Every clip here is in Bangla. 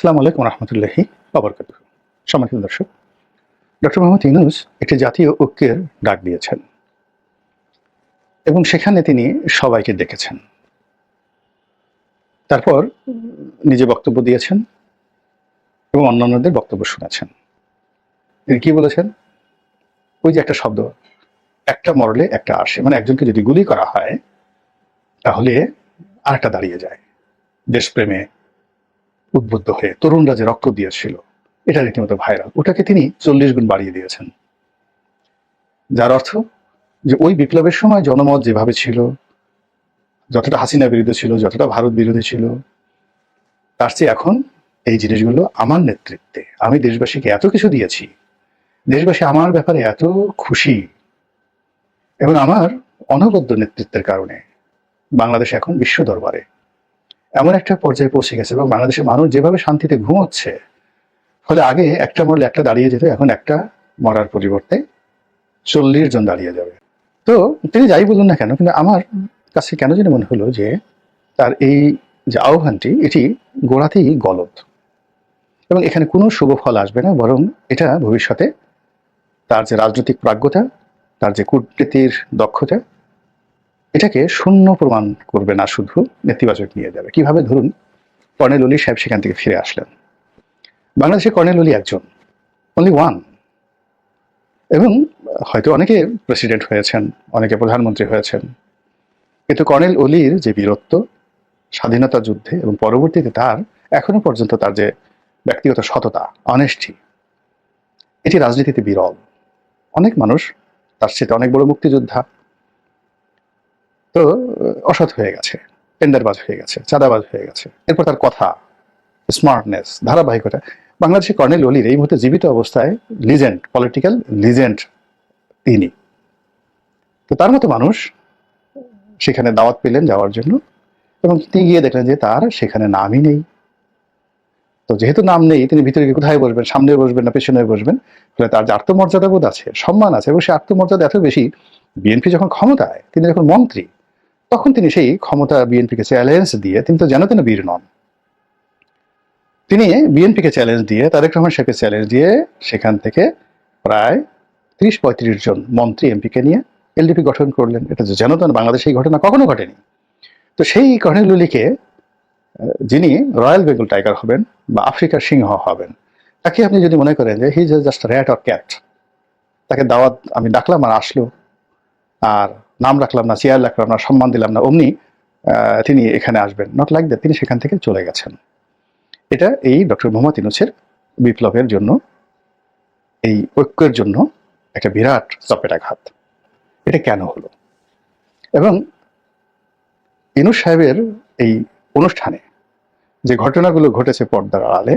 আসসালামু আলাইকুম রহমতুল্লাহি আবরকাত সম্মানিত দর্শক, ডক্টর মোহাম্মদ ইউনুস একটি জাতীয় ঐক্যের ডাক দিয়েছেন এবং সেখানে তিনি সবাইকে ডেকেছেন তারপর নিজে বক্তব্য দিয়েছেন এবং অন্যান্যদের বক্তব্য শুনেছেন। তিনি কি বলেছেন? ওই যে একটা শব্দ, একটা মরলে একটা আসে। মানে একজনকে যদি গুলি করা হয়, তাহলে আরেকটা দাঁড়িয়ে যায়। দেশপ্রেমে উদ্বুদ্ধ হয়ে তরুণরা যে রক্ত দিয়েছিল, এটা রীতিমতো ভাইরাল ওটাকে তিনি চল্লিশ গুণ বাড়িয়ে দিয়েছেন। যার অর্থ যে ওই বিপ্লবের সময় জনমত যেভাবে ছিল, যতটা হাসিনা বিরোধী ছিল, যতটা ভারত বিরোধী ছিল, তার চেয়ে এখন এই জিনিসগুলো আমার নেতৃত্বে। আমি দেশবাসীকে এত কিছু দিয়েছি, দেশবাসী আমার ব্যাপারে এত খুশি, এবং আমার অনবদ্য নেতৃত্বের কারণে বাংলাদেশ এখন বিশ্ব দরবারে এমন একটা পর্যায়ে পৌঁছে গেছে এবং বাংলাদেশের মানুষ যেভাবে শান্তিতে ঘুমোচ্ছে, ফলে আগে একটা মরলে একটা দাঁড়িয়ে যেত, এখন একটা মরার পরিবর্তে চল্লিশ জন দাঁড়িয়ে যাবে। তো তিনি যাই বলুন না কেন, কিন্তু আমার কাছে কেন যেন মনে হলো যে তার এই যে আহ্বানটি, এটি গোড়াতেই গলত। এবং এখানে কোনো শুভ ফল আসবে না, বরং এটা ভবিষ্যতে তার যে রাজনৈতিক প্রাজ্ঞতা, তার যে কূটনীতির দক্ষতা এটাকে শূন্য প্রমাণ করবে না, শুধু নেতিবাচক নিয়ে যাবে। কীভাবে? ধরুন, কর্নেল অলি সাহেব সেখান থেকে ফিরে আসলেন। বাংলাদেশে কর্নেল অলি একজন অনলি ওয়ান এবং হয়তো অনেকে প্রেসিডেন্ট হয়েছেন, অনেকে প্রধানমন্ত্রী হয়েছেন। কিন্তু কর্নেল অলির যে বীরত্ব, স্বাধীনতা যুদ্ধে এবং পরবর্তীতে তার, এখনও পর্যন্ত তার যে ব্যক্তিগত সততা অনেষ্টি এটি রাজনীতিতে বিরল। অনেক মানুষ, তার সাথে অনেক বড় মুক্তিযোদ্ধা তো, অসৎ হয়ে গেছে, টেন্ডারবাজ হয়ে গেছে, চাঁদাবাজ হয়ে গেছে। এরপর তার কথা স্মার্টনেস ধারাবাহিকতা। বাংলাদেশে কর্নেল অলির এই মুহূর্তে জীবিত অবস্থায় লিজেন্ড পলিটিক্যাল লিজেন্ড তিনি। তো তার মতো মানুষ সেখানে দাওয়াত পেলেন যাওয়ার জন্য এবং তিনি গিয়ে দেখলেন যে তার সেখানে নামই নেই। তো যেহেতু নাম নেই, তিনি ভিতরে কোথায় বসবেন সামনে বসবেন না পেছনে বসবেন? ফলে তার যে আত্মমর্যাদা বোধ আছে, সম্মান আছে এবং সে আত্মমর্যাদা এত বেশি, বিএনপি যখন ক্ষমতায়, তিনি যখন মন্ত্রী তখন তিনি সেই ক্ষমতা বিএনপিকে চ্যালেঞ্জ দিয়ে, তিনি তো যেন তেন বীর নন। তিনি বিএনপিকে চ্যালেঞ্জ দিয়ে, তারেক রহমান সাহেবকে চ্যালেঞ্জ দিয়ে সেখান থেকে প্রায় ত্রিশ পঁয়ত্রিশ জন মন্ত্রী এমপিকে নিয়ে এলডিপি গঠন করলেন। এটা যে যেন তেন বাংলাদেশে এই ঘটনা কখনো ঘটেনি। তো সেই কর্নেলুলিকে যিনি রয়্যাল বেঙ্গল টাইগার হবেন বা আফ্রিকার সিংহ হবেন, তাকে আপনি যদি মনে করেন যে he is just rat or cat তাকে দাওয়াত আমি ডাকলাম আর আসলো। আর নাম রাখলাম না, চেয়ার রাখলাম না, সম্মান দিলাম না, অমনি তিনি এখানে আসবেন। নট লাইক দ্যাট তিনি সেখান থেকে চলে গেছেন। এটা এই ডক্টর মোহাম্মদ ইনুসের বিপ্লবের জন্য, এই ঐক্যের জন্য একটা বিরাট চপেটাঘাত এটা কেন হলো? এবং ইনুস সাহেবের এই অনুষ্ঠানে যে ঘটনাগুলো ঘটেছে পর্দার আড়ালে,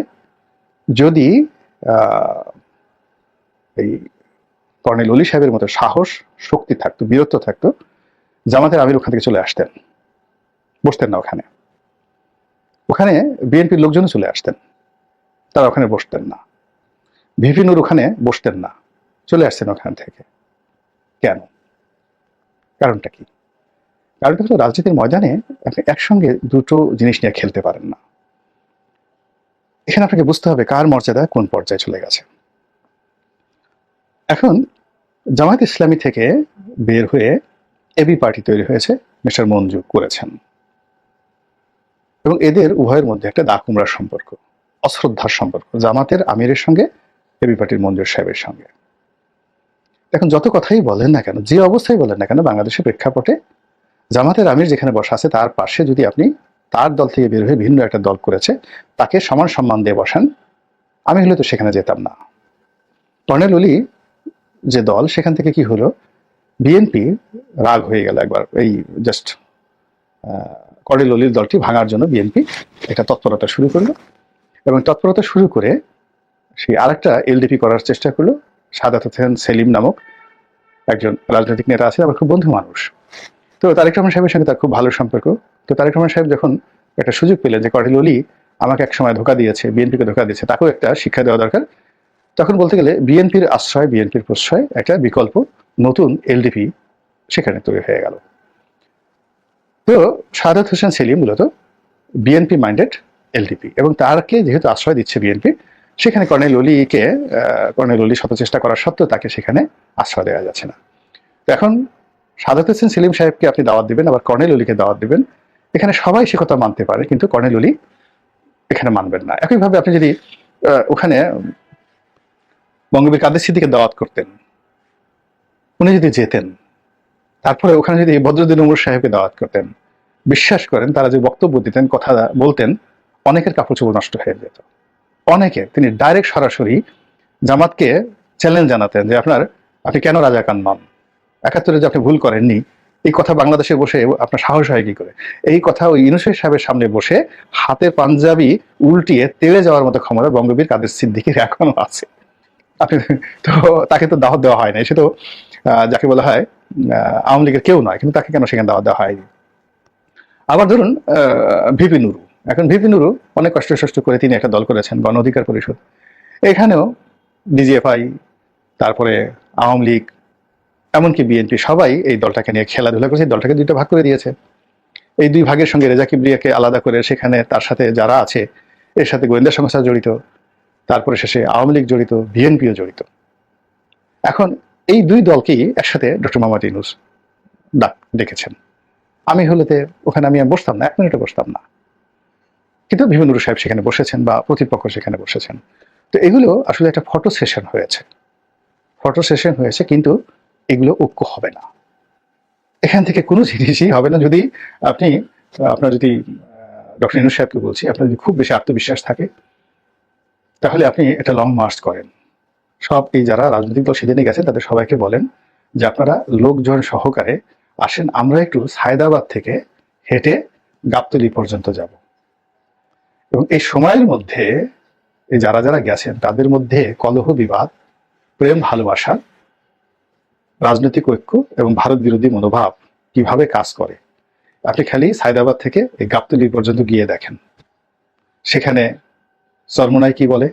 যদি এই কর্নেল অলি সাহেবের মতো সাহস, শক্তি থাকতো, বীরত্ব থাকতো, জামাতের আমির ওখান থেকে চলে আসতেন। বসতেন না ওখানে। ওখানে বিএনপির লোকজনও চলে আসতেন। তারা ওখানে বসতেন না। ভিপি নূর ওখানে বসতেন না। চলে আসতেন ওখান থেকে। কেন? কারণটা কি? কারণটা হলো রাজনীতির ময়দানে আপনি একসঙ্গে দুটো জিনিস নিয়ে খেলতে পারেন না। এখানে আপনাকে বুঝতে হবে কার মর্যাদা কোন পর্যায়ে চলে গেছে। এখন জামায়াত ইসলামী থেকে বের হয়ে এবি পার্টি তৈরি হয়েছে, মিস্টার মঞ্জু করেছেন। এবং এদের উভয়ের মধ্যে একটা দা কুমড়ার সম্পর্ক, অশ্রদ্ধার সম্পর্ক, জামাতের আমিরের সঙ্গে এবি পার্টির মঞ্জুর সাহেবের সঙ্গে। এখন যত কথাই বলেন না কেন, যে অবস্থায় বলেন না কেন, বাংলাদেশের প্রেক্ষাপটে জামাতের আমির যেখানে বসা আছে, তার পাশে যদি আপনি তার দল থেকে বের হয়ে ভিন্ন একটা দল করেছে, তাকে সমান সম্মান দিয়ে বসান, আমি হলে তো সেখানে যেতাম না। কর্নেল অলি যে দল, সেখান থেকে কি হলো? বিএনপি রাগ হয়ে গেল একবার। এই জাস্ট কর্নেল অলির দলটি ভাঙার জন্য বিএনপি একটা তৎপরতা শুরু করল এবং তৎপরতা শুরু করে সেই আরেকটা এলডিপি করার চেষ্টা করল, সাদাত হোসেন সেলিম নামক একজন রাজনৈতিক নেতা আছে, আবার খুব বন্ধু মানুষ। তো তারেক রহমান সাহেবের সঙ্গে তার খুব ভালো সম্পর্ক। তো তারেক রহমান সাহেব যখন একটা সুযোগ পেলেন যে কর্নেল অলি আমাকে এক সময় ধোকা দিয়েছে, বিএনপিকে ধোকা দিয়েছে, তাকেও একটা শিক্ষা দেওয়া দরকার। তখন বলতে গেলে বিএনপির আশ্রয়, বিএনপির প্রশ্রয় একটা বিকল্প নতুন এলডিপি সেখানে তৈরি হয়ে গেল। তো সাদাত হোসেন সেলিম মূলত বিএনপি মাইন্ডেড এলডিপি এবং তারকে যেহেতু আশ্রয় দিচ্ছে বিএনপি, সেখানে কর্নেল অলিকে কর্নেল অলি শত চেষ্টা করার সত্ত্বেও তাকে সেখানে আশ্রয় দেওয়া যাচ্ছে না। তো এখন সাদাত হোসেন সেলিম সাহেবকে আপনি দাওয়াত দিবেন, আবার কর্নেল অলিকে দাওয়াত দিবেন। এখানে সবাই সে কথা মানতে পারে, কিন্তু কর্নেল অলি এখানে মানবেন না। একইভাবে আপনি যদি ওখানে বঙ্গবীর কাদের সিদ্দিকে দাওয়াত করতেন। উনি যদি যেতেন, তারপরে ওখানে যদি বদরুদ্দিন উমর সাহেবকে দাওয়াত করতেন, বিশ্বাস করেন তারা যে বক্তব্য দিতেন, কথা বলতেন, অনেকের কাপড় চোপড় নষ্ট হয়ে যেত। অনেকে, তিনি ডাইরেক্ট সরাসরি জামাতকে চ্যালেঞ্জ জানাতেন যে আপনার, আপনি কেন রাজাকান নন একাত্তরে যে আপনি ভুল করেননি, এই কথা বাংলাদেশে বসে আপনার সাহস হয় কি করে? এই কথা ওই ইউনুসেফ সাহেবের সামনে বসে হাতে পাঞ্জাবি উল্টিয়ে তেড়ে যাওয়ার মতো ক্ষমতা বঙ্গবীর কাদের সিদ্দিকির এখনও আছে। আপনি তো তাকে তো দাওয়াত দেওয়া হয় না সে তো যাকে বলা হয় আওয়ামী লীগের কেউ নয়, কিন্তু তাকে কেন সেখানে দাওয়াত দেওয়া হয়নি? আবার ধরুন ভিপি নুরু। এখন ভিপি নুরু অনেক কষ্ট সষ্ট করে তিনি একটা দল করেছেন, গণ অধিকার পরিষদ। এখানেও ডিজিএফআই, তারপরে আওয়ামী লীগ, এমনকি বিএনপি, সবাই এই দলটাকে নিয়ে খেলাধুলা করেছে দলটাকে দুইটা ভাগ করে দিয়েছে। এই দুই ভাগের সঙ্গে রেজা কিবরিয়াকে আলাদা করে সেখানে তার সাথে যারা আছে, এর সাথে গোয়েন্দা সংস্থা জড়িত। তারপরে শেষে আওয়ামী লীগ জড়িত, বিএনপিও জড়িত। এখন এই দুই দলকেই একসাথে ডক্টর মোহাম্মদ ইউনুস ডাক ডেকেছেন আমি হলেতে ওখানে আমি বসতাম না, এক মিনিটও বসতাম না। কিন্তু বিভিন্ন সাহেব সেখানে বসেছেন বা প্রতিপক্ষ সেখানে বসেছেন। তো এগুলো আসলে একটা ফটো সেশন হয়েছে। ফটো সেশন হয়েছে কিন্তু এগুলো ঐক্য হবে না। এখান থেকে কোনো জিনিসই হবে না যদি আপনি, আপনার যদি ডক্টর ইনু সাহেবকে বলছি, আপনার যদি খুব বেশি আত্মবিশ্বাস থাকে তাহলে আপনি একটা লং মার্চ করেন। সব এই যারা রাজনৈতিক দল সেদিনে গেছেন তাদের সবাইকে বলেন যে আপনারা লোকজন সহকারে আসেন, আমরা একটু সায়দাবাদ থেকে হেঁটে গাবতলি পর্যন্ত যাব। এবং এই সময়ের মধ্যে যারা যারা গেছেন, তাদের মধ্যে কলহ, বিবাদ, প্রেম, ভালোবাসা, রাজনৈতিক ঐক্য এবং ভারত বিরোধী মনোভাব কীভাবে কাজ করে? আপনি খালি সায়দাবাদ থেকে এই গাবতলি পর্যন্ত গিয়ে দেখেন। সেখানে সরমোনাই কি বলে?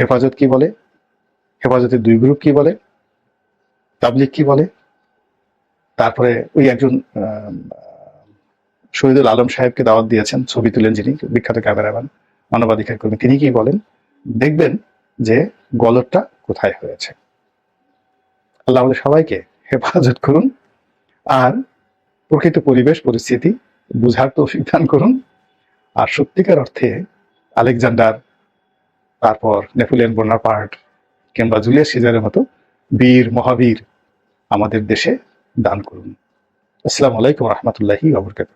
হেফাজত কি বলে? হেফাজতের দুই গ্রুপ কি বলে? তাবলিক কি বলে? তারপরে ওই একজন শহীদুল আলম সাহেবকে দাওয়াত দিয়েছেন, ছবি তুলেন যিনি, বিখ্যাত ক্যামেরাম্যান, মানবাধিকার কর্মী। তিনি কি বলেন? দেখবেন যে গলতটা কোথায় হয়েছে। আল্লাহ আমাদের সবাইকে হেফাজত করুন আর প্রকৃত পরিবেশ, পরিস্থিতি বুঝার তৌফিক দান করুন। আর সত্যিকার অর্থে আলেকজান্ডার তারপর নেপোলিয়ন বোনাপার্ট কিংবা জুলিয়াস সিজারের মতো বীর, মহাবীর আমাদের দেশে দান করুন। আসসালামু আলাইকুম রহমতুল্লাহি আবরকাত